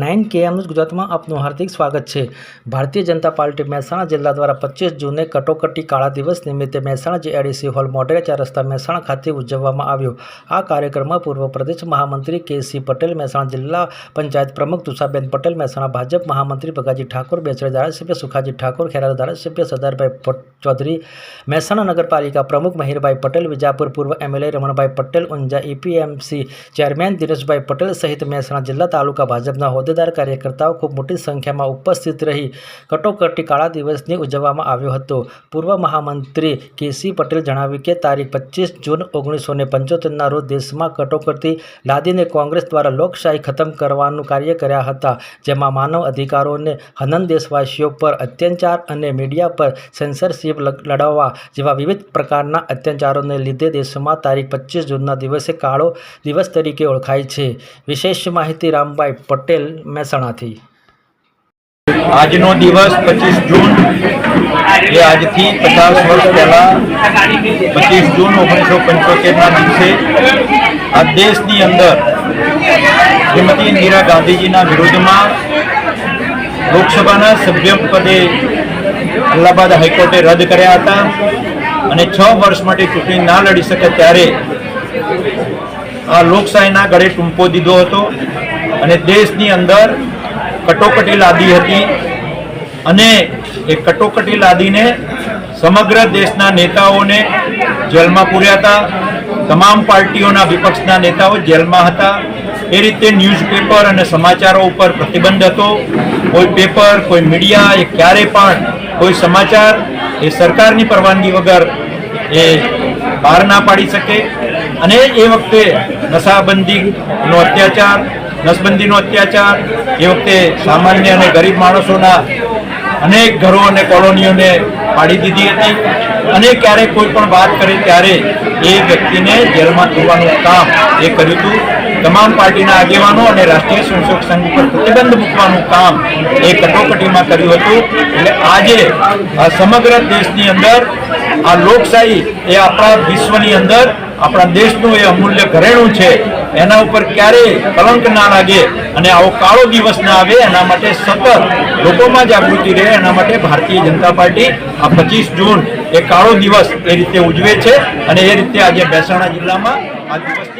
Nine કેએમનું ગુજરાતમાં આપનું હાર્દિક સ્વાગત છે. ભારતીય જનતા પાર્ટી મહેસાણા જિલ્લા દ્વારા પચીસ જૂને કટોકટી કાળા દિવસ નિમિત્તે મહેસાણા એડીસી હોલ મોઢેરા ચાર રસ્તા મહેસાણા ખાતે ઉજવવામાં આવ્યો. આ કાર્યક્રમમાં પૂર્વ પ્રદેશ મહામંત્રી કેસી પટેલ, મહેસાણા જિલ્લા પંચાયત પ્રમુખ તુષાબેન પટેલ, મહેસાણા ભાજપ મહામંત્રી ભગાજી ઠાકોર બેચરે ધારાસભ્ય સુખાજી ઠાકોર, ખેરાલુ ધારાસભ્ય સરદારભાઈ ચૌધરી, મહેસાણા નગરપાલિકા પ્રમુખ મહિરભાઈ પટેલ, વિજાપુર પૂર્વ MLA Ramanbhai Patel, Unjha APMC chairman Dineshbhai Patel સહિત મહેસાણા જિલ્લા તાલુકા ભાજપના હોદ્દેદાર કાર્યકર્તાઓ ખૂબ મોટી સંખ્યામાં ઉપસ્થિત રહી કટોકટી કાળા દિવસની ઉજવવામાં આવ્યો હતો. પૂર્વ મહામંત્રી કેસી પટેલ જણાવ્યું કે તારીખ પચીસ જૂન ઓગણીસો ને પંચોતેરના રોજ દેશમાં કટોકટી લાદીને કોંગ્રેસ દ્વારા લોકશાહી ખતમ કરવાનું કાર્ય કર્યા હતા, જેમાં માનવ અધિકારોને હનન દેશવાસીઓ પર અત્યાચાર અને મીડિયા પર સેન્સરશીપ લડાવવા જેવા વિવિધ પ્રકારના અત્યાચારોને લીધે દેશમાં તારીખ પચીસ જૂનના દિવસે કાળો દિવસ તરીકે ઓળખાય છે. વિશેષ માહિતી રામભાઈ પટેલ મહેસાણાથી. આજનો દિવસ પચીસ જૂન એ આજથી પચાસ વર્ષ પહેલા પચીસ જૂન ઓગણીસો પંચોતેરના દિવસે આ દેશની અંદર શ્રીમતી ઇન્દિરા ગાંધીજીના વિરોધમાં લોકસભાના સભ્ય પદે અલ્હાબાદ હાઈકોર્ટે રદ કર્યા હતા અને છ વર્ષ માટે ચૂંટણી ના લડી શકે ત્યારે આ લોકશાહીના ગળે ટૂંપો દીધો હતો. અને દેશની અંદર કટોકટી લાદી હતી અને એ કટોકટી લાદીને સમગ્ર દેશના નેતાઓને જેલમાં પૂર્યા હતા. તમામ પાર્ટીઓના વિપક્ષના નેતાઓ જેલમાં હતા. એ રીતે ન્યૂઝપેપર અને સમાચારો ઉપર પ્રતિબંધ હતો. કોઈ પેપર, કોઈ મીડિયા, એ ક્યારે પણ કોઈ સમાચાર એ સરકારની પરવાનગી વગર એ બહાર ના પાડી શકે. અને એ વખતે નશાબંધીનો અત્યાચાર નસબંધીનો અત્યાચાર, એ વખતે સામાન્ય અને ગરીબ માણસોના અનેક ઘરો અને કોલોનીઓને પાડી દીધી હતી. અને ક્યારે કોઈ પણ વાત કરે ત્યારે એ વ્યક્તિને જેલમાં ધોવાનું કામ એ કર્યું હતું. તમામ પાર્ટીના આગેવાનો અને રાષ્ટ્રીય સંશોધક સંઘ ઉપર પ્રતિબંધ મૂકવાનું કામ એ કટોકટીમાં કર્યું હતું. એટલે આજે સમગ્ર દેશની અંદર આ લોકશાહી એ આપણા વિશ્વની અંદર, આપણા દેશનું એ અમૂલ્ય ઘરેણું છે. એના ઉપર ક્યારેય કલંક ના લાગે અને આવો કાળો દિવસ ના આવે, એના માટે સતત લોકોમાં જાગૃતિ રહે, એના માટે ભારતીય જનતા પાર્ટી આ પચીસ જૂન એ કાળો દિવસ એ રીતે ઉજવે છે અને એ રીતે આજે મહેસાણા જિલ્લામાં આ દિવસની